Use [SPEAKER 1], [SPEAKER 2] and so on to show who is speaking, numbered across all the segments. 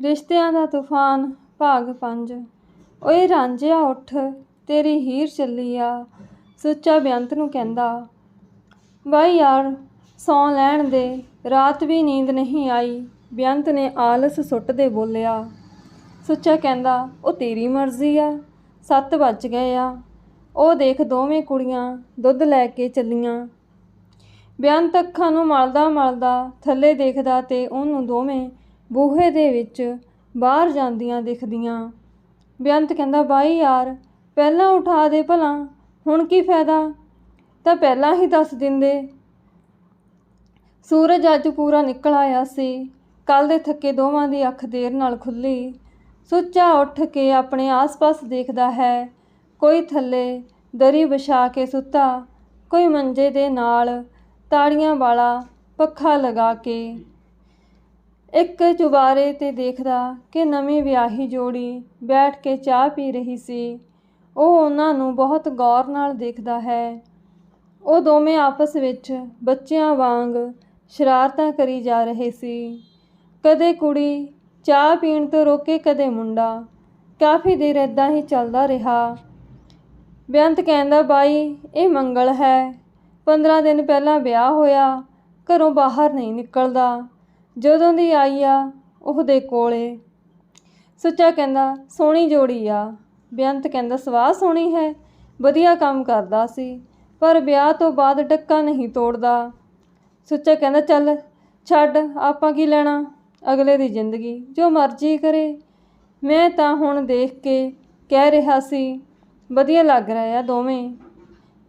[SPEAKER 1] ਰਿਸ਼ਤਿਆਂ ਦਾ ਤੂਫਾਨ ਭਾਗ ਪੰਜ। ਓਏ ਰਾਂਝਿਆ ਉੱਠ, ਤੇਰੀ ਹੀਰ ਚੱਲੀ ਆ, ਸੁੱਚਾ ਬੇਅੰਤ ਨੂੰ ਕਹਿੰਦਾ। ਬਾਈ ਯਾਰ, ਸੌਂ ਲੈਣ ਦੇ, ਰਾਤ ਵੀ ਨੀਂਦ ਨਹੀਂ ਆਈ, ਬੇਅੰਤ ਨੇ ਆਲਸ ਸੁੱਟਦੇ ਬੋਲਿਆ। ਸੁੱਚਾ ਕਹਿੰਦਾ, ਉਹ ਤੇਰੀ ਮਰਜ਼ੀ ਆ, ਸੱਤ ਵੱਜ ਗਏ ਆ। ਉਹ ਦੇਖ ਦੋਵੇਂ ਕੁੜੀਆਂ ਦੁੱਧ ਲੈ ਕੇ ਚੱਲੀਆਂ। ਬੇਅੰਤ ਅੱਖਾਂ ਨੂੰ ਮਲਦਾ ਮਲਦਾ ਥੱਲੇ ਦੇਖਦਾ ਤੇ ਉਹਨੂੰ ਦੋਵੇਂ ਬੂਹੇ ਦੇ ਵਿੱਚ ਬਾਹਰ ਜਾਂਦੀਆਂ ਦਿਖਦੀਆਂ। ਬੇਅੰਤ ਕਹਿੰਦਾ, ਬਾਈ ਯਾਰ, ਪਹਿਲਾਂ ਉਠਾ ਦੇ ਭਲਾ, ਹੁਣ ਕੀ ਫਾਇਦਾ? ਤਾਂ ਪਹਿਲਾਂ ਹੀ ਦੱਸ ਦਿੰਦੇ। ਸੂਰਜ ਅੱਜ ਪੂਰਾ ਨਿਕਲ ਆਇਆ ਸੀ। ਕੱਲ ਦੇ ਥੱਕੇ ਦੋਵਾਂ ਦੀ ਅੱਖ ਦੇਰ ਨਾਲ ਖੁੱਲੀ ਸੁੱਚਾ ਉੱਠ ਕੇ ਆਪਣੇ ਆਸ-ਪਾਸ ਦੇਖਦਾ ਹੈ। ਕੋਈ ਥੱਲੇ ਦਰੀ ਵਿਛਾ ਕੇ ਸੁੱਤਾ, ਕੋਈ ਮੰਜੇ ਦੇ ਨਾਲ ਤਾੜੀਆਂ ਵਾਲਾ ਪੱਖਾ ਲਗਾ ਕੇ। ਇੱਕ ਚੁਬਾਰੇ ਤੇ ਦੇਖਦਾ ਕਿ ਨਵੀਂ ਵਿਆਹੀ ਜੋੜੀ ਬੈਠ ਕੇ ਚਾਹ ਪੀ ਰਹੀ ਸੀ। ਉਹ ਉਹਨਾਂ ਨੂੰ ਬਹੁਤ ਗੌਰ ਨਾਲ ਦੇਖਦਾ ਹੈ। ਉਹ ਦੋਵੇਂ ਆਪਸ ਵਿੱਚ ਬੱਚਿਆਂ ਵਾਂਗ ਸ਼ਰਾਰਤਾਂ ਕਰੀ ਜਾ ਰਹੇ ਸੀ। ਕਦੇ ਕੁੜੀ ਚਾਹ ਪੀਣ ਤੋਂ ਰੋਕੇ, ਕਦੇ ਮੁੰਡਾ। ਕਾਫੀ ਦੇਰ ਇਦਾਂ ਹੀ ਚੱਲਦਾ ਰਿਹਾ। ਬੇਅੰਤ ਕਹਿੰਦਾ, ਬਾਈ, ਇਹ ਮੰਗਲ ਹੈ। 15 ਦਿਨ ਪਹਿਲਾਂ ਵਿਆਹ ਹੋਇਆ, ਘਰੋਂ ਬਾਹਰ ਨਹੀਂ ਨਿਕਲਦਾ। ਜਦੋਂ ਦੀ ਆਈ ਆ ਉਹਦੇ ਕੋਲੇ। ਸੁੱਚਾ ਕਹਿੰਦਾ, ਸੋਹਣੀ ਜੋੜੀ ਆ। ਬੇਅੰਤ ਕਹਿੰਦਾ, ਸਵਾਹ ਸੋਹਣੀ ਹੈ। ਵਧੀਆ ਕੰਮ ਕਰਦਾ ਸੀ, ਪਰ ਵਿਆਹ ਤੋਂ ਬਾਅਦ ਡੱਕਾ ਨਹੀਂ ਤੋੜਦਾ। ਸੁੱਚਾ ਕਹਿੰਦਾ, ਚੱਲ, ਛੱਡ, ਆਪਾਂ ਕੀ ਲੈਣਾ? ਅਗਲੇ ਦੀ ਜ਼ਿੰਦਗੀ, ਜੋ ਮਰਜ਼ੀ ਕਰੇ। ਮੈਂ ਤਾਂ ਹੁਣ ਦੇਖ ਕੇ ਕਹਿ ਰਿਹਾ ਸੀ, ਵਧੀਆ ਲੱਗ ਰਿਹਾ ਆ ਦੋਵੇਂ।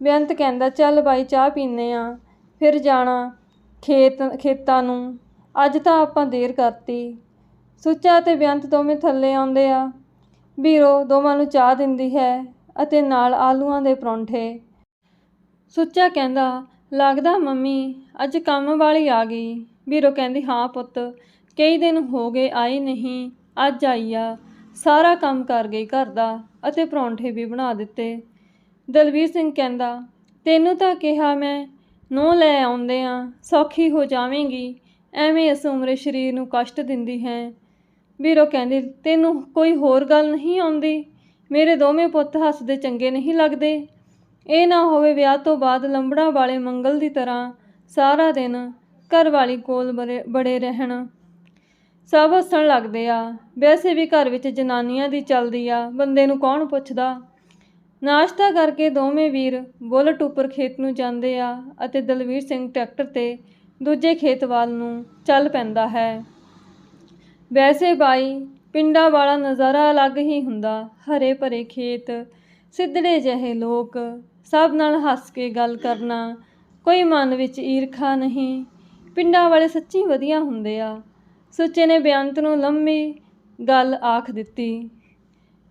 [SPEAKER 1] ਬੇਅੰਤ ਕਹਿੰਦਾ, ਚੱਲ ਬਾਈ, ਚਾਹ ਪੀਨੇ ਆ, ਫਿਰ ਜਾਣਾ ਖੇਤ, ਖੇਤਾਂ ਨੂੰ। ਅੱਜ ਤਾਂ ਆਪਾਂ ਦੇਰ ਕਰਤੀ। ਸੁੱਚਾ ਅਤੇ ਬੇਅੰਤ ਦੋਵੇਂ ਥੱਲੇ ਆਉਂਦੇ ਆ। ਵੀਰੋ ਦੋਵਾਂ ਨੂੰ ਚਾਹ ਦਿੰਦੀ ਹੈ ਅਤੇ ਨਾਲ ਆਲੂਆਂ ਦੇ ਪਰੌਂਠੇ। ਸੁੱਚਾ ਕਹਿੰਦਾ, ਲੱਗਦਾ ਮੰਮੀ, ਅੱਜ ਕੰਮ ਵਾਲੀ ਆ ਗਈ। ਵੀਰੋ ਕਹਿੰਦੀ, ਹਾਂ ਪੁੱਤ, ਕਈ ਦਿਨ ਹੋ ਗਏ ਆਈ ਨਹੀਂ, ਅੱਜ ਆਈ ਆ। ਸਾਰਾ ਕੰਮ ਕਰ ਗਈ ਘਰ ਦਾ ਅਤੇ ਪਰੌਂਠੇ ਵੀ ਬਣਾ ਦਿੱਤੇ। ਦਲਵੀਰ ਸਿੰਘ ਕਹਿੰਦਾ, ਤੈਨੂੰ ਤਾਂ ਕਿਹਾ ਮੈਂ ਨੋ ਲੈ ਆਉਂਦੇ ਆ, ਸੌਖੀ ਹੋ ਜਾਵੇਂਗੀ। ਐਵੇਂ ਇਸ ਉਮਰੇ ਸਰੀਰ ਨੂੰ ਕਸ਼ਟ ਦਿੰਦੀ ਹੈ। ਵੀਰੋ ਕਹਿੰਦੀ, ਤੈਨੂੰ ਕੋਈ ਹੋਰ ਗੱਲ ਨਹੀਂ ਆਉਂਦੀ? ਮੇਰੇ ਦੋਵੇਂ ਪੁੱਤ ਹੱਸਦੇ ਚੰਗੇ ਨਹੀਂ ਲੱਗਦੇ। ਇਹ ਨਾ ਹੋਵੇ ਵਿਆਹ ਤੋਂ ਬਾਅਦ ਲੰਬੜਾ ਵਾਲੇ ਮੰਗਲ ਦੀ ਤਰ੍ਹਾਂ ਸਾਰਾ ਦਿਨ ਘਰ ਵਾਲੀ ਕੋਲ ਬੜੇ ਬੜੇ ਰਹਿਣ। ਸਭ ਹੱਸਣ ਲੱਗਦੇ ਆ। ਵੈਸੇ ਵੀ ਘਰ ਵਿੱਚ ਜਨਾਨੀਆਂ ਦੀ ਚੱਲਦੀ ਆ। ਬੰਦੇ ਨੂੰ ਕੌਣ ਪੁੱਛਦਾ? ਨਾਸ਼ਤਾ ਕਰਕੇ ਦੋਵੇਂ ਵੀਰ ਬੁਲਟ ਉੱਪਰ ਖੇਤ ਨੂੰ ਜਾਂਦੇ ਆ ਅਤੇ ਦਲਵੀਰ ਸਿੰਘ ਟਰੈਕਟਰ ਤੇ ਦੂਜੇ ਖੇਤ ਵੱਲ ਨੂੰ ਚੱਲ ਪੈਂਦਾ ਹੈ। ਵੈਸੇ ਬਾਈ, ਪਿੰਡਾਂ ਵਾਲਾ ਨਜ਼ਾਰਾ ਅਲੱਗ ਹੀ ਹੁੰਦਾ। ਹਰੇ ਭਰੇ ਖੇਤ, ਸਿੱਧੜੇ ਜਿਹੇ ਲੋਕ, ਸਭ ਨਾਲ ਹੱਸ ਕੇ ਗੱਲ ਕਰਨਾ। ਕੋਈ ਮਨ ਵਿੱਚ ਈਰਖਾ ਨਹੀਂ। ਪਿੰਡਾਂ ਵਾਲੇ ਸੱਚੀ ਵਧੀਆ ਹੁੰਦੇ ਆ। ਸੁੱਚੇ ਨੇ ਬੇਅੰਤ ਨੂੰ ਲੰਮੀ ਗੱਲ ਆਖ ਦਿੱਤੀ।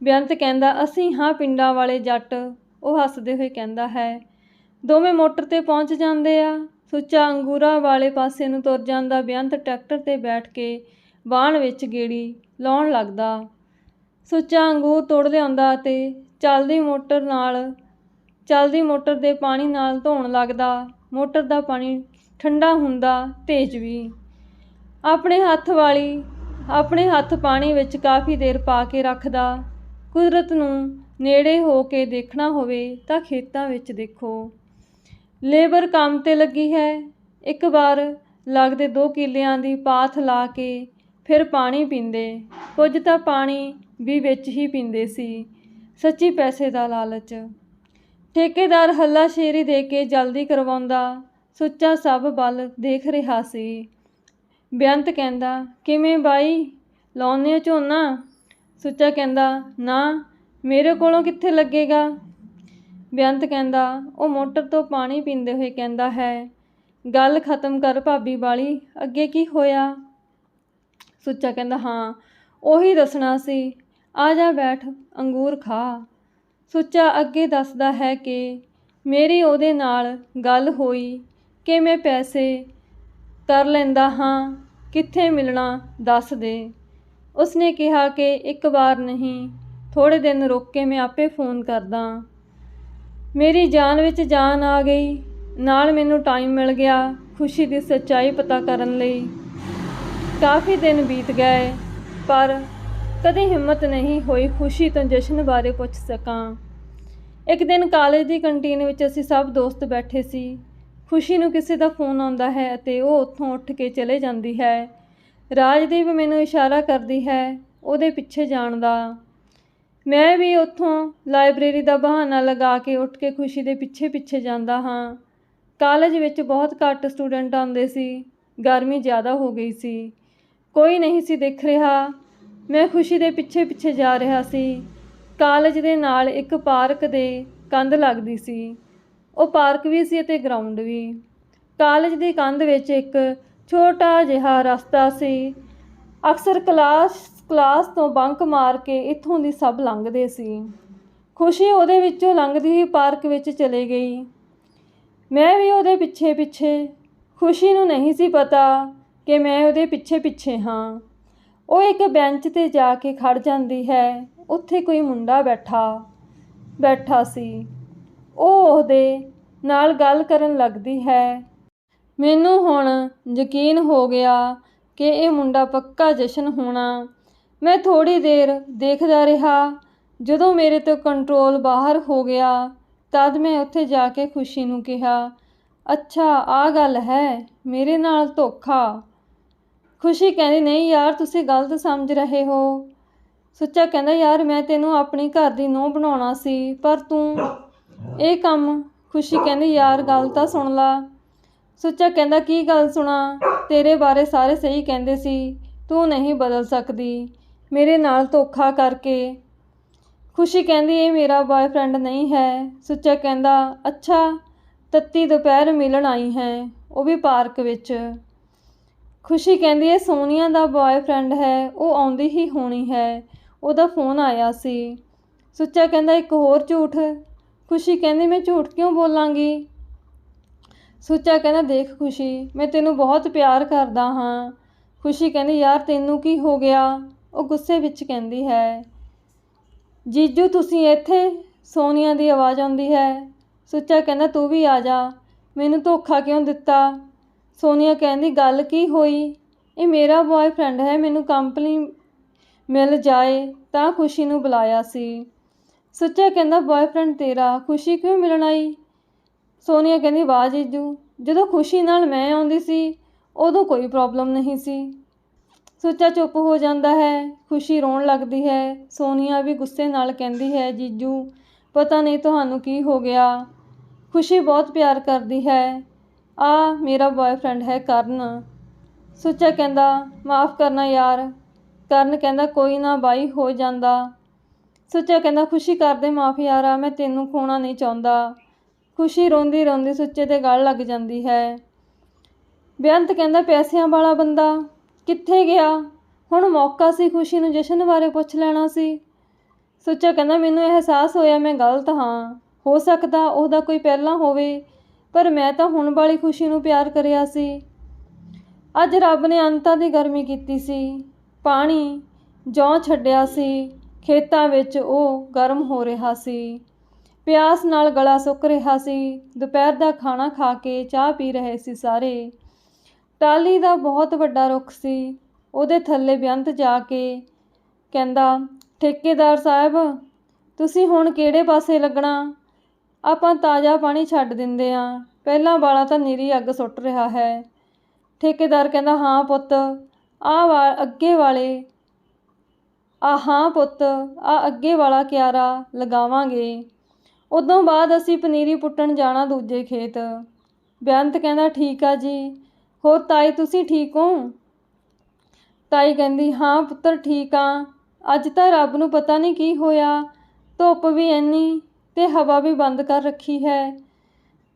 [SPEAKER 1] ਬੇਅੰਤ ਕਹਿੰਦਾ, ਅਸੀਂ ਹਾਂ ਪਿੰਡਾਂ ਵਾਲੇ ਜੱਟ। ਉਹ ਹੱਸਦੇ ਹੋਏ ਕਹਿੰਦਾ ਹੈ ਦੋਵੇਂ ਮੋਟਰ ਤੇ ਪਹੁੰਚ ਜਾਂਦੇ ਆ। ਸੁੱਚਾ ਅੰਗੂਰਾ ਵਾਲੇ ਪਾਸੇ ਨੂੰ ਤੁਰ ਜਾਂਦਾ ਬੇਅੰਤ ਟਰੈਕਟਰ ਤੇ ਬੈਠ ਕੇ ਵਾਹਣ ਵਿੱਚ ਗੇੜੀ ਲਾਉਣ ਲੱਗਦਾ। ਸੁੱਚਾ ਅੰਗੂਰ ਤੋੜ ਲਿਆਉਂਦਾ ਤੇ ਚੱਲਦੀ ਮੋਟਰ ਨਾਲ, ਚੱਲਦੀ ਮੋਟਰ ਦੇ ਪਾਣੀ ਨਾਲ ਧੋਣ ਲੱਗਦਾ। ਮੋਟਰ ਦਾ ਪਾਣੀ ਠੰਡਾ ਹੁੰਦਾ ਤੇਜ਼ ਵੀ। ਆਪਣੇ ਹੱਥ ਵਾਲੀ, ਆਪਣੇ ਹੱਥ ਪਾਣੀ ਵਿੱਚ ਕਾਫੀ ਦੇਰ ਪਾ ਕੇ ਰੱਖਦਾ। ਕੁਦਰਤ ਨੂੰ ਨੇੜੇ ਹੋ ਕੇ ਦੇਖਣਾ ਹੋਵੇ ਤਾਂ ਖੇਤਾਂ ਵਿੱਚ ਦੇਖੋ। ਲੇਬਰ ਕੰਮ ਤੇ ਲੱਗੀ ਹੈ। ਇੱਕ ਵਾਰ ਲੱਗਦੇ ਦੋ ਕਿੱਲਿਆਂ ਦੀ ਪਾਥ ਲਾ ਕੇ ਫਿਰ ਪਾਣੀ ਪੀਂਦੇ। ਕੁਝ ਤਾਂ ਪਾਣੀ ਵੀ ਵਿੱਚ ਹੀ ਪੀਂਦੇ ਸੀ। ਸੱਚੀ ਪੈਸੇ ਦਾ ਲਾਲਚ। ਠੇਕੇਦਾਰ ਹੱਲਾ ਸ਼ੇਰੀ ਦੇ ਕੇ ਜਲਦੀ ਕਰਵਾਉਂਦਾ। ਸੁੱਚਾ ਸਭ ਵੱਲ ਦੇਖ ਰਿਹਾ ਸੀ। ਬੇਅੰਤ ਕਹਿੰਦਾ, ਕਿਵੇਂ ਬਾਈ? ਲਾਉਨੇ ਹੋ ਝੋਨਾ? ਸੁੱਚਾ ਕਹਿੰਦਾ, ਨਾ। ਮੇਰੇ ਕੋਲੋਂ ਕਿੱਥੇ ਲੱਗੇਗਾ? ਬੇਅੰਤ ਕਹਿੰਦਾ, ਉਹ ਮੋਟਰ ਤੋਂ ਪਾਣੀ ਪੀਂਦੇ ਹੋਏ ਕਹਿੰਦਾ ਹੈ, ਗੱਲ ਖਤਮ ਕਰ ਭਾਬੀ ਵਾਲੀ, ਅੱਗੇ ਕੀ ਹੋਇਆ? ਸੁੱਚਾ ਕਹਿੰਦਾ, ਹਾਂ, ਉਹੀ ਦੱਸਣਾ ਸੀ, ਆ ਜਾ ਬੈਠ, ਅੰਗੂਰ ਖਾ। ਸੁੱਚਾ ਅੱਗੇ ਦੱਸਦਾ ਹੈ ਕਿ ਮੇਰੀ ਉਹਦੇ ਨਾਲ ਗੱਲ ਹੋਈ, ਕਿ ਮੈਂ ਪੈਸੇ ਤਰ ਲੈਂਦਾ ਹਾਂ, ਕਿੱਥੇ ਮਿਲਣਾ ਦੱਸ ਦੇ। ਉਸਨੇ ਕਿਹਾ ਕਿ ਇੱਕ ਵਾਰ ਨਹੀਂ ਥੋੜੇ ਦਿਨ ਰੁਕ ਕੇ ਮੈਂ ਆਪੇ ਫੋਨ ਕਰਦਾ। ਮੇਰੀ ਜਾਨ ਵਿੱਚ ਜਾਨ ਆ ਗਈ। ਨਾਲ ਮੈਨੂੰ ਟਾਈਮ ਮਿਲ ਗਿਆ ਖੁਸ਼ੀ ਦੀ ਸੱਚਾਈ ਪਤਾ ਕਰਨ ਲਈ। ਕਾਫੀ ਦਿਨ ਬੀਤ ਗਏ, ਪਰ ਕਦੇ ਹਿੰਮਤ ਨਹੀਂ ਹੋਈ ਖੁਸ਼ੀ ਤੋਂ ਜਸ਼ਨ ਬਾਰੇ ਪੁੱਛ ਸਕਾਂ। ਇੱਕ ਦਿਨ ਕਾਲਜ ਦੀ ਕੰਟੀਨ ਵਿੱਚ ਅਸੀਂ ਸਭ ਦੋਸਤ ਬੈਠੇ ਸੀ। ਖੁਸ਼ੀ ਨੂੰ ਕਿਸੇ ਦਾ ਫੋਨ ਆਉਂਦਾ ਹੈ ਅਤੇ ਉਹ ਉੱਥੋਂ ਉੱਠ ਕੇ ਚਲੇ ਜਾਂਦੀ ਹੈ। ਰਾਜਦੀਪ ਮੈਨੂੰ ਇਸ਼ਾਰਾ ਕਰਦੀ ਹੈ ਉਹਦੇ ਪਿੱਛੇ ਜਾਣ ਦਾ। ਮੈਂ ਵੀ ਉੱਥੋਂ ਲਾਇਬ੍ਰੇਰੀ ਦਾ ਬਹਾਨਾ ਲਗਾ ਕੇ ਉੱਠ ਕੇ ਖੁਸ਼ੀ ਦੇ ਪਿੱਛੇ ਪਿੱਛੇ ਜਾਂਦਾ ਹਾਂ। ਕਾਲਜ ਵਿੱਚ ਬਹੁਤ ਘੱਟ ਸਟੂਡੈਂਟ ਆਉਂਦੇ ਸੀ, ਗਰਮੀ ਜ਼ਿਆਦਾ ਹੋ ਗਈ ਸੀ। ਕੋਈ ਨਹੀਂ ਸੀ ਦਿਖ ਰਿਹਾ। ਮੈਂ ਖੁਸ਼ੀ ਦੇ ਪਿੱਛੇ ਪਿੱਛੇ ਜਾ ਰਿਹਾ ਸੀ। ਕਾਲਜ ਦੇ ਨਾਲ ਇੱਕ ਪਾਰਕ ਦੇ ਕੰਧ ਲੱਗਦੀ ਸੀ। ਉਹ ਪਾਰਕ ਵੀ ਸੀ ਅਤੇ ਗਰਾਊਂਡ ਵੀ। ਕਾਲਜ ਦੀ ਕੰਧ ਵਿੱਚ ਇੱਕ ਛੋਟਾ ਜਿਹਾ ਰਸਤਾ ਸੀ। ਅਕਸਰ ਕਲਾਸ ਕਲਾਸ ਤੋਂ ਬੰਕ ਮਾਰ ਕੇ ਇੱਥੋਂ ਦੀ ਸਭ ਲੰਘਦੇ ਸੀ। ਖੁਸ਼ੀ ਉਹਦੇ ਵਿੱਚੋਂ ਲੰਘਦੀ ਹੀ ਪਾਰਕ ਵਿੱਚ ਚਲੇ ਗਈ। ਮੈਂ ਵੀ ਉਹਦੇ ਪਿੱਛੇ ਪਿੱਛੇ, ਖੁਸ਼ੀ ਨੂੰ ਨਹੀਂ ਸੀ ਪਤਾ ਕਿ ਮੈਂ ਉਹਦੇ ਪਿੱਛੇ ਪਿੱਛੇ ਹਾਂ। ਉਹ ਇੱਕ ਬੈਂਚ ਤੇ ਜਾ ਕੇ ਖੜ ਜਾਂਦੀ ਹੈ, ਉੱਥੇ ਕੋਈ ਮੁੰਡਾ ਬੈਠਾ ਬੈਠਾ ਸੀ। ਉਹ ਉਹਦੇ ਨਾਲ ਗੱਲ ਕਰਨ ਲੱਗਦੀ ਹੈ। ਮੈਨੂੰ ਹੁਣ ਯਕੀਨ ਹੋ ਗਿਆ ਕਿ ਇਹ ਮੁੰਡਾ ਪੱਕਾ ਜਸ਼ਨ ਹੋਣਾ ਮੈਂ ਥੋੜੀ ਦੇਰ ਦੇਖਦਾ ਰਿਹਾ। ਜਦੋਂ ਮੇਰੇ ਤੋਂ ਕੰਟਰੋਲ ਬਾਹਰ ਹੋ ਗਿਆ, ਤਦ ਮੈਂ ਉੱਥੇ ਜਾ ਕੇ ਖੁਸ਼ੀ ਨੂੰ ਕਿਹਾ, ਅੱਛਾ, ਆ ਗੱਲ ਹੈ, ਮੇਰੇ ਨਾਲ ਧੋਖਾ। ਖੁਸ਼ੀ ਕਹਿੰਦੀ, ਨਹੀਂ ਯਾਰ, ਤੁਸੀਂ ਗਲਤ ਸਮਝ ਰਹੇ ਹੋ। ਸੁੱਚਾ ਕਹਿੰਦਾ, ਯਾਰ, ਮੈਂ ਤੈਨੂੰ ਆਪਣੀ ਘਰ ਦੀ ਨੂੰਹ ਬਣਾਉਣਾ ਸੀ, ਪਰ ਤੂੰ ਇਹ ਕੰਮ ਖੁਸ਼ੀ ਕਹਿੰਦੀ, ਯਾਰ, ਗੱਲ ਤਾਂ ਸੁਣ ਲਾ। ਸੁੱਚਾ ਕਹਿੰਦਾ, ਕੀ ਗੱਲ ਸੁਣਾ? ਤੇਰੇ ਬਾਰੇ ਸਾਰੇ ਸਹੀ ਕਹਿੰਦੇ ਸੀ, ਤੂੰ ਨਹੀਂ ਬਦਲ ਸਕਦੀ। ਮੇਰੇ ਨਾਲ ਧੋਖਾ ਕਰਕੇ। ਖੁਸ਼ੀ ਕਹਿੰਦੀ, ਇਹ ਮੇਰਾ ਬॉयਫ੍ਰੈਂਡ ਨਹੀਂ ਹੈ। ਸੁੱਚਾ ਕਹਿੰਦਾ, ਅੱਛਾ, ਤੱਤੀ ਦੁਪਹਿਰ ਮਿਲਣ ਆਈ ਹੈ, ਉਹ ਵੀ ਪਾਰਕ ਵਿੱਚ। ਖੁਸ਼ੀ ਕਹਿੰਦੀ ਹੈ ਸੋਨੀਆ ਦਾ ਬॉयਫ੍ਰੈਂਡ ਹੈ, ਉਹ ਆਉਂਦੀ ਹੀ ਹੋਣੀ ਹੈ, ਉਹਦਾ ਫੋਨ ਆਇਆ ਸੀ। ਸੁੱਚਾ ਕਹਿੰਦਾ, ਇੱਕ ਹੋਰ ਝੂਠ। ਖੁਸ਼ੀ ਕਹਿੰਦੀ, ਮੈਂ ਝੂਠ ਕਿਉਂ ਬੋਲਾਂਗੀ? ਸੁੱਚਾ ਕਹਿੰਦਾ, ਦੇਖ ਖੁਸ਼ੀ, ਮੈਂ ਤੈਨੂੰ ਬਹੁਤ ਪਿਆਰ ਕਰਦਾ ਹਾਂ। ਖੁਸ਼ੀ ਕਹਿੰਦੀ, ਯਾਰ, ਤੈਨੂੰ ਕੀ ਹੋ ਗਿਆ? ਉਹ ਗੁੱਸੇ ਵਿੱਚ ਕਹਿੰਦੀ ਹੈ, ਜੀਜੂ ਤੁਸੀਂ ਇੱਥੇ? ਸੋਨੀਆ ਦੀ ਆਵਾਜ਼ ਆਉਂਦੀ ਹੈ। ਸੁੱਚਾ ਕਹਿੰਦਾ, ਤੂੰ ਵੀ ਆ ਜਾ। ਮੈਨੂੰ ਧੋਖਾ ਕਿਉਂ ਦਿੱਤਾ? ਸੋਨੀਆ ਕਹਿੰਦੀ, ਗੱਲ ਕੀ ਹੋਈ? ਇਹ ਮੇਰਾ ਬॉयਫ੍ਰੈਂਡ ਹੈ। ਮੈਨੂੰ ਕੰਪਨੀ ਮਿਲ ਜਾਏ ਤਾਂ ਖੁਸ਼ੀ ਨੂੰ ਬੁਲਾਇਆ ਸੀ। ਸੁੱਚਾ ਕਹਿੰਦਾ ਬॉयਫ੍ਰੈਂਡ ਤੇਰਾ, ਖੁਸ਼ੀ ਕਿਉਂ ਮਿਲਣ ਆਈ? ਸੋਨੀਆ ਕਹਿੰਦੀ, ਵਾਹ ਜੀਜੂ, ਜਦੋਂ ਖੁਸ਼ੀ ਨਾਲ ਮੈਂ ਆਉਂਦੀ ਸੀ, ਉਦੋਂ ਕੋਈ ਪ੍ਰੋਬਲਮ ਨਹੀਂ ਸੀ। ਸੁੱਚਾ ਚੁੱਪ ਹੋ ਜਾਂਦਾ ਹੈ, ਖੁਸ਼ੀ ਰੋਣ ਲੱਗਦੀ ਹੈ, ਸੋਨੀਆ ਵੀ ਗੁੱਸੇ ਨਾਲ ਕਹਿੰਦੀ ਹੈ, ਜੀਜੂ, ਪਤਾ ਨਹੀਂ ਤੁਹਾਨੂੰ ਕੀ ਹੋ ਗਿਆ। ਖੁਸ਼ੀ ਬਹੁਤ ਪਿਆਰ ਕਰਦੀ ਹੈ। ਆ, ਮੇਰਾ ਬॉयਫ੍ਰੈਂਡ ਹੈ ਕਰਨ। ਸੁੱਚਾ ਕਹਿੰਦਾ, ਮਾਫ ਕਰਨਾ ਯਾਰ। ਕਰਨ ਕਹਿੰਦਾ, ਕੋਈ ਨਾ, ਬਾਈ, ਹੋ ਜਾਂਦਾ। ਸੁੱਚਾ ਕਹਿੰਦਾ, ਖੁਸ਼ੀ ਕਰਦੇ ਮਾਫ ਯਾਰਾ, ਮੈਂ ਤੈਨੂੰ ਖੋਣਾ ਨਹੀਂ ਚਾਹੁੰਦਾ। ਖੁਸ਼ੀ ਰੋਂਦੀ ਰੋਂਦੀ ਸੁੱਚੇ 'ਤੇ ਗਲ ਲੱਗ ਜਾਂਦੀ ਹੈ। ਬੇਅੰਤ ਕਹਿੰਦਾ, ਪੈਸਿਆਂ ਵਾਲਾ ਬੰਦਾ। ਕਿੱਥੇ ਗਿਆ? ਹੁਣ ਮੌਕਾ ਸੀ ਖੁਸ਼ੀ ਨੂੰ ਜਸ਼ਨ ਬਾਰੇ ਪੁੱਛ ਲੈਣਾ ਸੀ। ਸੁੱਚਾ ਕਹਿੰਦਾ ਮੈਨੂੰ ਅਹਿਸਾਸ ਹੋਇਆ ਮੈਂ ਗਲਤ ਹਾਂ। ਹੋ ਸਕਦਾ ਉਹਦਾ ਕੋਈ ਪਹਿਲਾਂ ਹੋਵੇ, ਪਰ ਮੈਂ ਤਾਂ ਹੁਣ ਵਾਲੀ ਖੁਸ਼ੀ ਨੂੰ ਪਿਆਰ ਕਰਿਆ ਸੀ। ਅੱਜ ਰੱਬ ਨੇ ਅੰਤਾਂ ਦੀ ਗਰਮੀ ਕੀਤੀ ਸੀ। ਪਾਣੀ ਜੌਂ ਛੱਡਿਆ ਸੀ। ਖੇਤਾਂ ਵਿੱਚ ਉਹ ਗਰਮ ਹੋ ਰਿਹਾ ਸੀ। ਪਿਆਸ ਨਾਲ ਗਲਾ ਸੁੱਕ ਰਿਹਾ ਸੀ। ਦੁਪਹਿਰ ਦਾ ਖਾਣਾ ਖਾ ਕੇ ਚਾਹ ਪੀ ਰਹੇ ਸੀ ਸਾਰੇ। ਟਾਲੀ ਦਾ ਬਹੁਤ ਵੱਡਾ ਰੁੱਖ ਸੀ। ਉਹਦੇ ਥੱਲੇ ਬੇਅੰਤ ਜਾ ਕੇ ਕਹਿੰਦਾ, ਠੇਕੇਦਾਰ ਸਾਹਿਬ, ਤੁਸੀਂ ਹੁਣ ਕਿਹੜੇ ਪਾਸੇ ਲੱਗਣਾ? ਆਪਾਂ ਤਾਜ਼ਾ ਪਾਣੀ ਛੱਡ ਦਿੰਦੇ ਆ। ਪਹਿਲਾਂ ਵਾਲਾ ਤਾਂ ਨੀਰੀ ਅੱਗ ਸੁੱਟ ਰਿਹਾ ਹੈ। ਠੇਕੇਦਾਰ ਕਹਿੰਦਾ, ਹਾਂ ਪੁੱਤ ਆਹ ਵਾ, ਅੱਗੇ ਵਾਲੇ, ਆ ਹਾਂ ਪੁੱਤ, ਆ ਅੱਗੇ ਵਾਲਾ ਕਿਆਰਾ ਲਗਾਵਾਂਗੇ। ਉਦੋਂ ਬਾਅਦ ਅਸੀਂ ਪਨੀਰੀ ਪੁੱਟਣ ਜਾਣਾ ਦੂਜੇ ਖੇਤ। ਬੇਅੰਤ ਕਹਿੰਦਾ, ਠੀਕ ਆ ਜੀ। ਹੋਰ ਤਾਈ, ਤੁਸੀਂ ਠੀਕ ਹੋ? ਤਾਈ ਕਹਿੰਦੀ, ਹਾਂ ਪੁੱਤਰ, ਠੀਕ ਆ। ਅੱਜ ਤਾਂ ਰੱਬ ਨੂੰ ਪਤਾ ਨਹੀਂ ਕੀ ਹੋਇਆ। ਧੁੱਪ ਵੀ ਇੰਨੀ ਤੇ ਹਵਾ ਵੀ ਬੰਦ ਕਰ ਰੱਖੀ ਹੈ।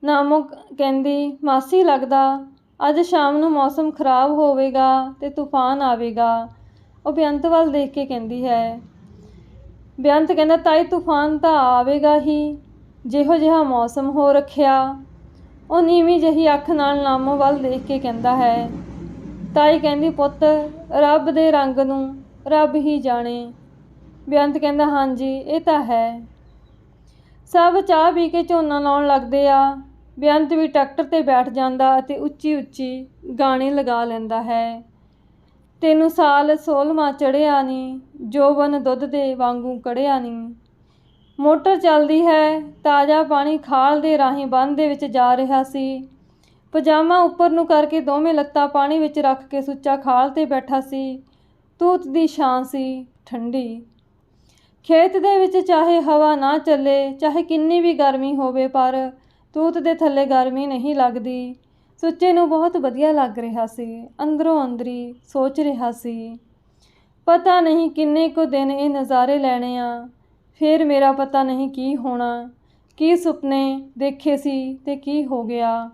[SPEAKER 1] ਨਾਮੋ ਕਹਿੰਦੀ, ਮਾਸੀ ਲੱਗਦਾ, ਅੱਜ ਸ਼ਾਮ ਨੂੰ ਮੌਸਮ ਖਰਾਬ ਹੋਵੇਗਾ ਤੇ ਤੂਫਾਨ ਆਵੇਗਾ। ਉਹ ਬੇਅੰਤ ਵੱਲ ਦੇਖ ਕੇ ਕਹਿੰਦੀ ਹੈ। ਬੇਅੰਤ ਕਹਿੰਦਾ, ਤਾਈ, ਤੂਫਾਨ ਤਾਂ ਆਵੇਗਾ ਹੀ। ਜਿਹੋ ਜਿਹਾ ਮੌਸਮ ਹੋ ਰੱਖਿਆ। ਉਹ ਨੀਵੀਂ ਜਿਹੀ ਅੱਖ ਨਾਲ ਨਾਮੋ ਵੱਲ ਦੇਖ ਕੇ ਕਹਿੰਦਾ ਹੈ, ਤਾਈ ਕਹਿੰਦੀ, ਪੁੱਤ, ਰੱਬ ਦੇ ਰੰਗ ਨੂੰ ਰੱਬ ਹੀ ਜਾਣੇ। ਬੇਅੰਤ ਕਹਿੰਦਾ, ਹਾਂਜੀ, ਇਹ ਤਾਂ ਹੈ। ਸਭ ਚਾਹ ਪੀ ਕੇ ਝੋਨਾ ਲਾਉਣ ਲੱਗਦੇ ਆ। ਬੇਅੰਤ ਵੀ ਟਰੈਕਟਰ ਤੇ ਬੈਠ ਜਾਂਦਾ ਅਤੇ ਉੱਚੀ ਉੱਚੀ ਗਾਣੇ ਲਗਾ ਲੈਂਦਾ ਹੈ। ਤੈਨੂੰ ਸਾਲ ਸੋਲਮਾ ਚੜਿਆ ਨਹੀਂ ਜੋਬਨ ਦੁੱਧ ਦੇ ਵਾਂਗੂ ਕੜਿਆ ਨਹੀਂ ਮੋਟਰ ਚੱਲਦੀ ਹੈ, ਤਾਜ਼ਾ ਪਾਣੀ ਖਾਲ ਦੇ ਰਾਹੀਂ ਬੰਨ ਦੇ ਵਿੱਚ ਜਾ ਰਿਹਾ ਸੀ। ਪਜਾਮਾ ਉੱਪਰ ਨੂੰ ਕਰਕੇ ਦੋਵੇਂ ਲੱਤਾਂ ਪਾਣੀ ਵਿੱਚ ਰੱਖ ਕੇ ਸੁੱਚਾ ਖਾਲ ਤੇ ਬੈਠਾ ਸੀ। ਤੂਤ ਦੀ ਛਾਂ ਸੀ, ਠੰਡੀ। ਖੇਤ ਦੇ ਵਿੱਚ ਚਾਹੇ ਹਵਾ ਨਾ ਚੱਲੇ, ਚਾਹੇ ਕਿੰਨੀ ਵੀ ਗਰਮੀ ਹੋਵੇ, ਪਰ ਤੂਤ ਦੇ ਥੱਲੇ ਗਰਮੀ ਨਹੀਂ ਲੱਗਦੀ। ਸੁੱਚੇ ਨੂੰ ਬਹੁਤ ਵਧੀਆ ਲੱਗ ਰਿਹਾ ਸੀ, ਅੰਦਰੋਂ ਅੰਦਰੀ ਸੋਚ ਰਿਹਾ ਸੀ। ਪਤਾ ਨਹੀਂ ਕਿੰਨੇ ਕੁ ਦਿਨ ਇਹ ਨਜ਼ਾਰੇ ਲੈਣੇ ਆ। ਫਿਰ ਮੇਰਾ ਪਤਾ ਨਹੀਂ ਕੀ ਹੋਣਾ, ਕੀ ਸੁਪਨੇ ਦੇਖੇ ਸੀ ਤੇ ਕੀ ਹੋ ਗਿਆ।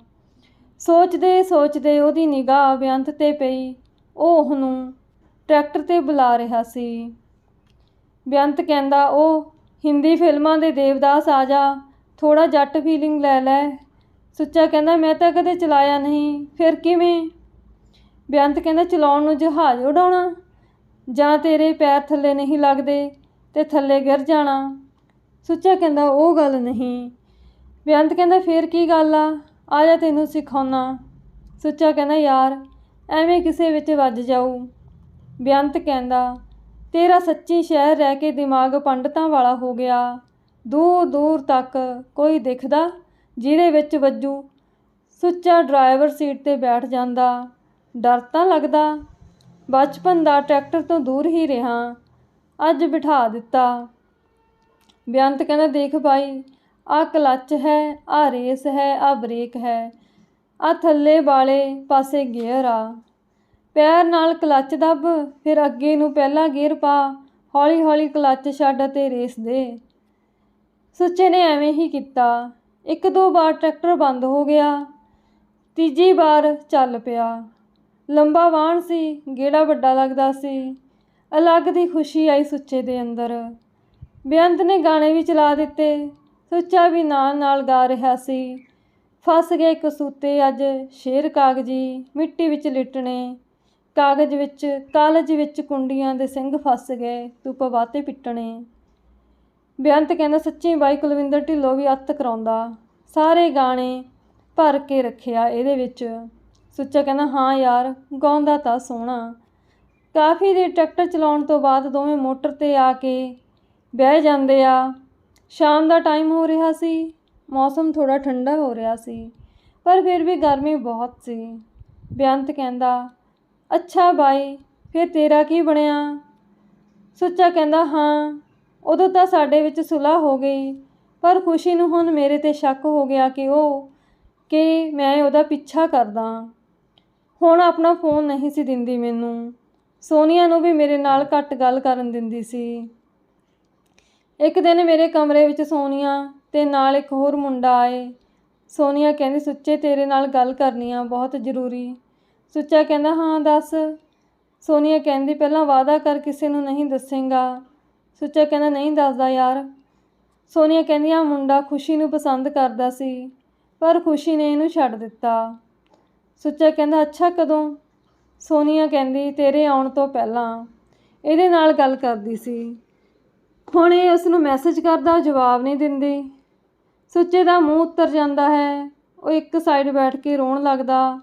[SPEAKER 1] ਸੋਚਦੇ ਸੋਚਦੇ ਉਹਦੀ ਨਿਗਾਹ ਬੇਅੰਤ ਤੇ ਪਈ। ਉਹ ਉਹਨੂੰ ਟਰੈਕਟਰ ਤੇ ਬੁਲਾ ਰਿਹਾ ਸੀ। ਬੇਅੰਤ ਕਹਿੰਦਾ ਉਹ ਹਿੰਦੀ ਫਿਲਮਾਂ ਦੇ ਦੇਵਦਾਸ ਆ ਜਾ ਥੋੜਾ ਜੱਟ ਫੀਲਿੰਗ ਲੈ ਲੈ। ਸੁੱਚਾ ਕਹਿੰਦਾ, ਮੈਂ ਤਾਂ ਕਦੇ ਚਲਾਇਆ ਨਹੀਂ, ਫਿਰ ਕਿਵੇਂ? ਬੇਅੰਤ ਕਹਿੰਦਾ, ਚਲਾਉਣ ਨੂੰ ਜਹਾਜ਼ ਉਡਾਉਣਾ, ਜਾਂ ਤੇਰੇ ਪੈਰ ਥੱਲੇ ਨਹੀਂ ਲੱਗਦੇ? ਤੇ ਥੱਲੇ ਗਿਰ ਜਾਣਾ। ਸੁੱਚਾ ਕਹਿੰਦਾ, ਉਹ ਗੱਲ ਨਹੀਂ। ਬੇਅੰਤ ਕਹਿੰਦਾ, ਫਿਰ ਕੀ ਗੱਲ ਆ? ਆ ਜਾ ਤੈਨੂੰ ਸਿਖਾਉਣਾ। ਸੁੱਚਾ ਕਹਿੰਦਾ, ਯਾਰ, ਐਵੇਂ ਕਿਸੇ ਵਿੱਚ ਵੱਜ ਜਾਊ। ਬੇਅੰਤ ਕਹਿੰਦਾ, ਤੇਰਾ ਸੱਚੀ ਸ਼ਹਿਰ ਰਹਿ ਕੇ ਦਿਮਾਗ ਪੰਡਤਾਂ ਵਾਲਾ ਹੋ ਗਿਆ। ਦੂਰ ਦੂਰ ਤੱਕ ਕੋਈ ਦਿਖਦਾ ਜਿਹਦੇ ਵਿੱਚ ਵੱਜੂ। ਸੁੱਚਾ ਡਰਾਈਵਰ ਸੀਟ ਤੇ ਬੈਠ ਜਾਂਦਾ। ਡਰ ਤਾਂ ਲੱਗਦਾ। ਬਚਪਨ ਦਾ ਟਰੈਕਟਰ ਤੋਂ ਦੂਰ ਹੀ ਰਿਹਾ। ਅੱਜ ਬਿਠਾ ਦਿੱਤਾ। ਬੇਅੰਤ ਕਹਿੰਦਾ, ਦੇਖ ਭਾਈ ਆ ਕਲੱਚ ਹੈ ਆ ਰੇਸ ਹੈ ਆ ਬ੍ਰੇਕ ਹੈ ਆ ਥੱਲੇ ਵਾਲੇ ਪਾਸੇ ਗੇਅਰ ਆ। ਪੈਰ ਨਾਲ ਕਲੱਚ ਦੱਬ, ਫਿਰ ਅੱਗੇ ਨੂੰ ਪਹਿਲਾ ਗੇਅਰ ਪਾ ਹੌਲੀ ਹੌਲੀ ਕਲੱਚ ਛੱਡ ਅਤੇ ਰੇਸ ਦੇ। ਸੁੱਚੇ ਨੇ ਐਵੇਂ ਹੀ ਕੀਤਾ। ਇੱਕ ਦੋ ਵਾਰ ਟਰੈਕਟਰ ਬੰਦ ਹੋ ਗਿਆ। ਤੀਜੀ ਵਾਰ ਚੱਲ ਪਿਆ। ਲੰਬਾ ਵਾਹਣ ਸੀ, ਗੇੜਾ ਵੱਡਾ ਲੱਗਦਾ ਸੀ। ਅਲੱਗ ਦੀ ਖੁਸ਼ੀ ਆਈ ਸੁੱਚੇ ਦੇ ਅੰਦਰ। ਬੇਅੰਤ ਨੇ ਗਾਣੇ ਵੀ ਚਲਾ ਦਿੱਤੇ, ਸੁੱਚਾ ਵੀ ਨਾਲ ਨਾਲ ਗਾ ਰਿਹਾ ਸੀ। ਫਸ ਗਏ ਕਸੂਤੇ ਅੱਜ ਸ਼ੇਰ ਕਾਗਜੀ, ਮਿੱਟੀ ਵਿੱਚ ਲਿਟਣੇ, ਕਾਗਜ਼ ਵਿੱਚ, ਕਾਲਜ ਵਿੱਚ ਕੁੰਡੀਆਂ ਦੇ ਸਿੰਘ ਫਸ ਗਏ, ਤੂੰ ਪਵਾਤੇ ਪਿੱਟਣੇ। ਬੇਅੰਤ ਕਹਿੰਦਾ, ਸੱਚੀ ਬਾਈ ਕੁਲਵਿੰਦਰ ਢਿੱਲੋਂ ਵੀ ਅੱਤ ਕਰਾਉਂਦਾ, ਸਾਰੇ ਗਾਣੇ ਭਰ ਕੇ ਰੱਖਿਆ ਇਹਦੇ ਵਿੱਚ। ਸੁੱਚਾ ਕਹਿੰਦਾ, ਹਾਂ ਯਾਰ, ਗਾਉਂਦਾ ਤਾਂ ਸੋਹਣਾ ਕਾਫੀ ਦੇਰ ਟਰੈਕਟਰ ਚਲਾਉਣ ਤੋਂ ਬਾਅਦ ਦੋਵੇਂ ਮੋਟਰ ਤੇ ਆ ਕੇ ਬਹਿ ਜਾਂਦੇ ਆ। ਸ਼ਾਮ ਦਾ ਟਾਈਮ ਹੋ ਰਿਹਾ ਸੀ, ਮੌਸਮ ਥੋੜਾ ਠੰਡਾ ਹੋ ਰਿਹਾ ਸੀ, ਪਰ ਫਿਰ ਵੀ ਗਰਮੀ ਬਹੁਤ ਸੀ। ਬੇਅੰਤ ਕਹਿੰਦਾ, ਅੱਛਾ ਬਾਈ, ਫਿਰ ਤੇਰਾ ਕੀ ਬਣਿਆ? ਸੁੱਚਾ ਕਹਿੰਦਾ, ਹਾਂ, ਉਦੋਂ ਤਾਂ ਸਾਡੇ ਵਿੱਚ ਸੁਲ੍ਹਾ ਹੋ ਗਈ, ਪਰ ਖੁਸ਼ੀ ਨੂੰ ਹੁਣ ਮੇਰੇ ਤੇ ਸ਼ੱਕ ਹੋ ਗਿਆ ਕਿ ਉਹ, ਕਿ ਮੈਂ ਉਹਦਾ ਪਿੱਛਾ ਕਰਦਾ। ਹੁਣ ਆਪਣਾ ਫੋਨ ਨਹੀਂ ਸੀ ਦਿੰਦੀ ਮੈਨੂੰ। ਸੋਨੀਆ ਨੂੰ ਵੀ ਮੇਰੇ ਨਾਲ ਘੱਟ ਗੱਲ ਕਰਨ ਦਿੰਦੀ ਸੀ। ਇੱਕ ਦਿਨ ਮੇਰੇ ਕਮਰੇ ਵਿੱਚ ਸੋਨੀਆ ਤੇ ਨਾਲ ਇੱਕ ਹੋਰ ਮੁੰਡਾ ਆਏ। ਸੋਨੀਆ ਕਹਿੰਦੀ, ਸੁੱਚੇ, ਤੇਰੇ ਨਾਲ ਗੱਲ ਕਰਨੀ ਆ, ਬਹੁਤ ਜ਼ਰੂਰੀ। ਸੁੱਚਾ ਕਹਿੰਦਾ, ਹਾਂ, ਦੱਸ। ਸੋਨੀਆ ਕਹਿੰਦੀ, ਪਹਿਲਾਂ ਵਾਅਦਾ ਕਰ, ਕਿਸੇ ਨੂੰ ਨਹੀਂ ਦੱਸੇਗਾ। ਸੁੱਚਾ ਕਹਿੰਦਾ, ਨਹੀਂ ਦੱਸਦਾ ਯਾਰ। ਸੋਨੀਆ ਕਹਿੰਦੀ ਆ ਮੁੰਡਾ ਖੁਸ਼ੀ ਨੂੰ ਪਸੰਦ ਕਰਦਾ ਸੀ, ਪਰ ਖੁਸ਼ੀ ਨੇ ਇਹਨੂੰ ਛੱਡ ਦਿੱਤਾ। ਸੁੱਚਾ ਕਹਿੰਦਾ, ਅੱਛਾ, ਕਦੋਂ? ਸੋਨੀਆ ਕਹਿੰਦੀ, ਤੇਰੇ ਆਉਣ ਤੋਂ ਪਹਿਲਾਂ ਇਹਦੇ ਨਾਲ ਗੱਲ ਕਰਦੀ ਸੀ। ਹੁਣ ਇਹ ਉਸ ਨੂੰ ਮੈਸੇਜ ਕਰਦਾ ਜਵਾਬ ਨਹੀਂ ਦਿੰਦੀ। ਸੁੱਚੇ ਦਾ ਮੂੰਹ ਉੱਤਰ ਜਾਂਦਾ ਹੈ। ਉਹ ਇੱਕ ਸਾਈਡ ਬੈਠ ਕੇ ਰੋਣ ਲੱਗਦਾ।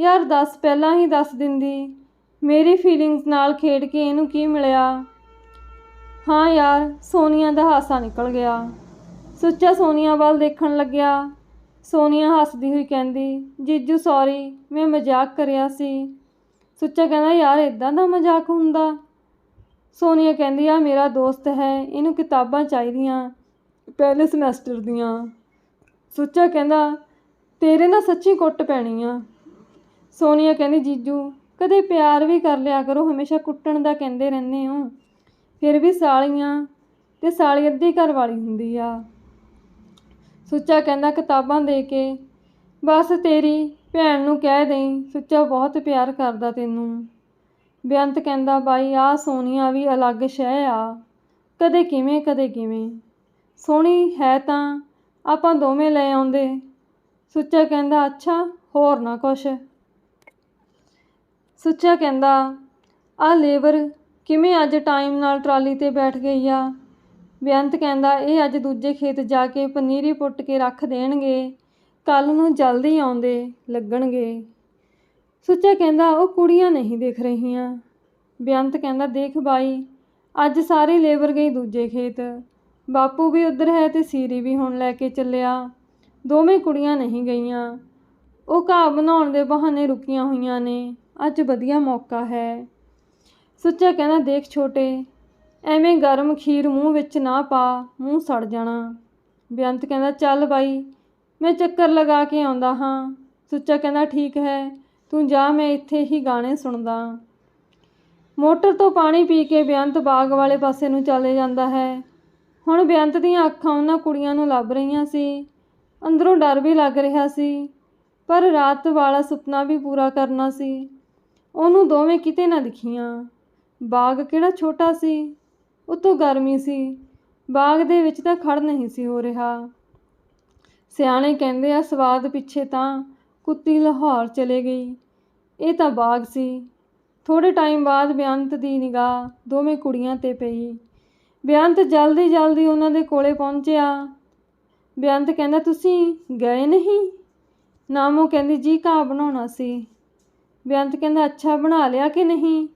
[SPEAKER 1] ਯਾਰ, ਦੱਸ, ਪਹਿਲਾਂ ਹੀ ਦੱਸ ਦਿੰਦੀ। ਮੇਰੀ ਫੀਲਿੰਗਸ ਨਾਲ ਖੇਡ ਕੇ ਇਹਨੂੰ ਕੀ ਮਿਲਿਆ? ਹਾਂ ਯਾਰ, ਸੋਨੀਆ ਦਾ ਹਾਸਾ ਨਿਕਲ ਗਿਆ। ਸੁੱਚਾ ਸੋਨੀਆ ਵੱਲ ਦੇਖਣ ਲੱਗਿਆ। ਸੋਨੀਆ ਹੱਸਦੀ ਹੋਈ ਕਹਿੰਦੀ, ਜੀਜੂ ਸੌਰੀ ਮੈਂ ਮਜ਼ਾਕ ਕਰਿਆ ਸੀ। ਸੁੱਚਾ ਕਹਿੰਦਾ, ਯਾਰ ਇਦਾਂ ਦਾ ਮਜ਼ਾਕ ਹੁੰਦਾ? ਸੋਨੀਆ ਕਹਿੰਦੀ ਆ ਮੇਰਾ ਦੋਸਤ ਹੈ, ਇਹਨੂੰ ਕਿਤਾਬਾਂ ਚਾਹੀਦੀਆਂ, ਪਹਿਲੇ ਸਮੈਸਟਰ ਦੀਆਂ। ਸੁੱਚਾ ਕਹਿੰਦਾ, ਤੇਰੇ ਨਾਲ ਸੱਚੀ ਕੁੱਟ ਪੈਣੀ ਆ। ਸੋਨੀਆ ਕਹਿੰਦੀ, ਜੀਜੂ, ਕਦੇ ਪਿਆਰ ਵੀ ਕਰ ਲਿਆ ਕਰੋ, ਹਮੇਸ਼ਾ ਕੁੱਟਣ ਦਾ ਕਹਿੰਦੇ ਰਹਿੰਦੇ ਹੋ। ਫਿਰ ਵੀ ਸਾਲੀਆਂ ਤੇ ਸਾਲੀ ਅੱਧੀ ਘਰ ਵਾਲੀ ਹੁੰਦੀ ਆ। ਸੁੱਚਾ ਕਹਿੰਦਾ, ਕਿਤਾਬਾਂ ਦੇ ਕੇ, ਬਸ ਤੇਰੀ ਭੈਣ ਨੂੰ ਕਹਿ ਦੇਈ, ਸੁੱਚਾ ਬਹੁਤ ਪਿਆਰ ਕਰਦਾ ਤੈਨੂੰ। ਬੇਅੰਤ ਕਹਿੰਦਾ, ਬਾਈ ਆ ਸੋਨੀਆ ਵੀ ਅਲੱਗ ਸ਼ੈ ਆ। ਕਦੇ ਕਿਵੇਂ ਕਦੇ ਕਿਵੇਂ। ਸੋਹਣੀ ਹੈ ਤਾਂ ਆਪਾਂ ਦੋਵੇਂ ਲੈ ਆਉਂਦੇ। ਸੁੱਚਾ ਕਹਿੰਦਾ, ਅੱਛਾ, ਹੋਰ ਨਾ ਕੁਛ। ਸੁੱਚਾ ਕਹਿੰਦਾ ਆ ਲੇਬਰ ਕਿਵੇਂ ਅੱਜ ਟਾਈਮ ਨਾਲ ਟਰਾਲੀ ਤੇ ਬੈਠ ਗਈ ਆ? ਬੇਅੰਤ ਕਹਿੰਦਾ, ਇਹ ਅੱਜ ਦੂਜੇ ਖੇਤ ਜਾ ਕੇ ਪਨੀਰੀ ਪੁੱਟ ਕੇ ਰੱਖ ਦੇਣਗੇ। ਕੱਲ ਨੂੰ ਜਲਦੀ ਆਉਂਦੇ ਲੱਗਣਗੇ। ਸੁੱਚਾ ਕਹਿੰਦਾ, ਉਹ ਕੁੜੀਆਂ ਨਹੀਂ ਦੇਖ ਰਹੀਆਂ। ਬੇਅੰਤ ਕਹਿੰਦਾ, ਦੇਖ ਬਾਈ, ਅੱਜ ਸਾਰੀ ਲੇਬਰ ਗਈ ਦੂਜੇ ਖੇਤ। ਬਾਪੂ ਵੀ ਉਧਰ ਹੈ ਤੇ ਸੀਰੀ ਵੀ ਹੁਣ ਲੈ ਕੇ ਚੱਲਿਆ। ਦੋਵੇਂ ਕੁੜੀਆਂ ਨਹੀਂ ਗਈਆਂ। ਉਹ ਘਾਹ ਬਣਾਉਣ ਦੇ ਬਹਾਨੇ ਰੁਕੀਆਂ ਹੋਈਆਂ ਨੇ। ਅੱਜ ਵਧੀਆ ਮੌਕਾ ਹੈ। ਸੁੱਚਾ ਕਹਿੰਦਾ, ਦੇਖ ਛੋਟੇ, ਐਵੇਂ ਗਰਮ ਖੀਰ ਮੂੰਹ ਵਿੱਚ ਨਾ ਪਾ, ਮੂੰਹ ਸੜ ਜਾਣਾ। ਬੇਅੰਤ ਕਹਿੰਦਾ, ਚੱਲ ਬਾਈ ਮੈਂ ਚੱਕਰ ਲਗਾ ਕੇ ਆਉਂਦਾ ਹਾਂ। ਸੁੱਚਾ ਕਹਿੰਦਾ, ਠੀਕ ਹੈ, ਤੂੰ ਜਾ, ਮੈਂ ਇੱਥੇ ਹੀ ਗਾਣੇ ਸੁਣਦਾ। ਮੋਟਰ ਤੋਂ ਪਾਣੀ ਪੀ ਕੇ ਬੇਅੰਤ ਬਾਗ ਵਾਲੇ ਪਾਸੇ ਨੂੰ ਚਲੇ ਜਾਂਦਾ ਹੈ। ਹੁਣ ਬੇਅੰਤ ਦੀਆਂ ਅੱਖਾਂ ਉਹਨਾਂ ਕੁੜੀਆਂ ਨੂੰ ਲੱਭ ਰਹੀਆਂ ਸੀ। ਅੰਦਰੋਂ ਡਰ ਵੀ ਲੱਗ ਰਿਹਾ ਸੀ, ਪਰ ਰਾਤ ਵਾਲਾ ਸੁਪਨਾ ਵੀ ਪੂਰਾ ਕਰਨਾ ਸੀ। ਉਹਨੂੰ ਦੋਵੇਂ ਕਿਤੇ ਨਾ ਦਿਖੀਆਂ। ਬਾਗ ਕਿਹੜਾ ਛੋਟਾ ਸੀ? ਉਤੋਂ ਗਰਮੀ ਸੀ। ਬਾਗ ਦੇ ਵਿੱਚ ਤਾਂ ਖੜ ਨਹੀਂ ਸੀ ਹੋ ਰਿਹਾ। ਸਿਆਣੇ ਕਹਿੰਦੇ ਆ, ਸਵਾਦ ਪਿੱਛੇ ਤਾਂ ਕੁੱਤੀ ਲਾਹੌਰ ਚਲੇ ਗਈ। ਇਹ ਤਾਂ ਬਾਗ ਸੀ। ਥੋੜੇ ਟਾਈਮ ਬਾਅਦ ਬੇਅੰਤ ਦੀ ਨਿਗਾਹ ਦੋਵੇਂ ਕੁੜੀਆਂ ਤੇ ਪਈ। ਬੇਅੰਤ ਜਲਦੀ ਜਲਦੀ ਉਹਨਾਂ ਦੇ ਕੋਲੇ ਪਹੁੰਚਿਆ। ਬੇਅੰਤ ਕਹਿੰਦਾ, ਤੁਸੀਂ ਗਏ ਨਹੀਂ? ਨਾਮੋ ਕਹਿੰਦੀ, ਜੀ, ਘਾਹ ਬਣਾਉਣਾ ਸੀ। ਬੇਅੰਤ ਕਹਿੰਦਾ, ਅੱਛਾ, ਬਣਾ ਲਿਆ ਕਿ ਨਹੀਂ?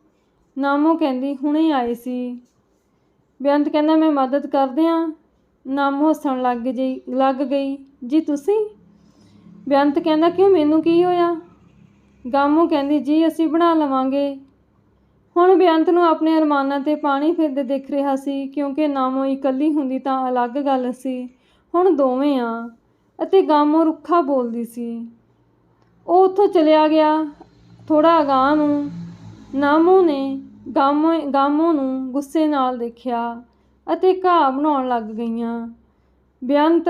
[SPEAKER 1] ਨਾਮੋ ਕਹਿੰਦੀ, ਹੁਣੇ ਆਏ ਸੀ। ਬੇਅੰਤ ਕਹਿੰਦਾ, ਮੈਂ ਮਦਦ ਕਰਦੇ ਆ ਨਾਮੋ ਹੱਸਣ ਲੱਗ ਜੀ, ਲੱਗ ਗਈ। ਜੀ ਤੁਸੀਂ? ਬੇਅੰਤ ਕਹਿੰਦਾ, ਕਿਉਂ ਮੈਨੂੰ ਕੀ ਹੋਇਆ? ਗਾਮੋ ਕਹਿੰਦੀ, ਜੀ, ਅਸੀਂ ਬਣਾ ਲਵਾਂਗੇ। ਹੁਣ ਬੇਅੰਤ ਨੂੰ ਆਪਣੇ ਅਰਮਾਨਾਂ ਤੇ ਪਾਣੀ ਫਿਰਦੇ ਦਿਖ ਰਿਹਾ ਸੀ, ਕਿਉਂਕਿ ਨਾਮੋ ਇਕੱਲੀ ਹੁੰਦੀ ਤਾਂ ਅਲੱਗ ਗੱਲ ਸੀ। ਹੁਣ ਦੋਵੇਂ ਆ, ਅਤੇ ਗਾਮੋ ਰੁੱਖਾ ਬੋਲਦੀ ਸੀ। ਉਹ ਉੱਥੋਂ ਚਲਿਆ ਗਿਆ ਥੋੜਾ ਅਗਾਂਹ ਨੂੰ। ਨਾਮੋ ਨੇ ਗਾਮੋ ਗਾਮੋ ਨੂੰ ਗੁੱਸੇ ਨਾਲ ਦੇਖਿਆ। ਅਤੇ ਘਾਹ ਬਣਾਉਣ ਲੱਗ ਗਈਆਂ। ਬੇਅੰਤ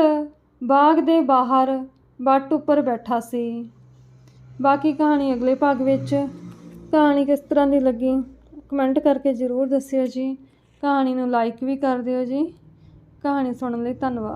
[SPEAKER 1] ਬਾਗ ਦੇ ਬਾਹਰ ਵੱਟ ਉੱਪਰ ਬੈਠਾ ਸੀ। ਬਾਕੀ ਕਹਾਣੀ ਅਗਲੇ ਭਾਗ ਵਿੱਚ ਕਹਾਣੀ ਕਿਸ ਤਰ੍ਹਾਂ ਦੀ ਲੱਗੀ ਕਮੈਂਟ ਕਰਕੇ ਜ਼ਰੂਰ ਦੱਸਿਓ ਜੀ। ਕਹਾਣੀ ਨੂੰ ਲਾਈਕ ਵੀ ਕਰ ਦਿਓ ਜੀ। ਕਹਾਣੀ ਸੁਣਨ ਲਈ ਧੰਨਵਾਦ।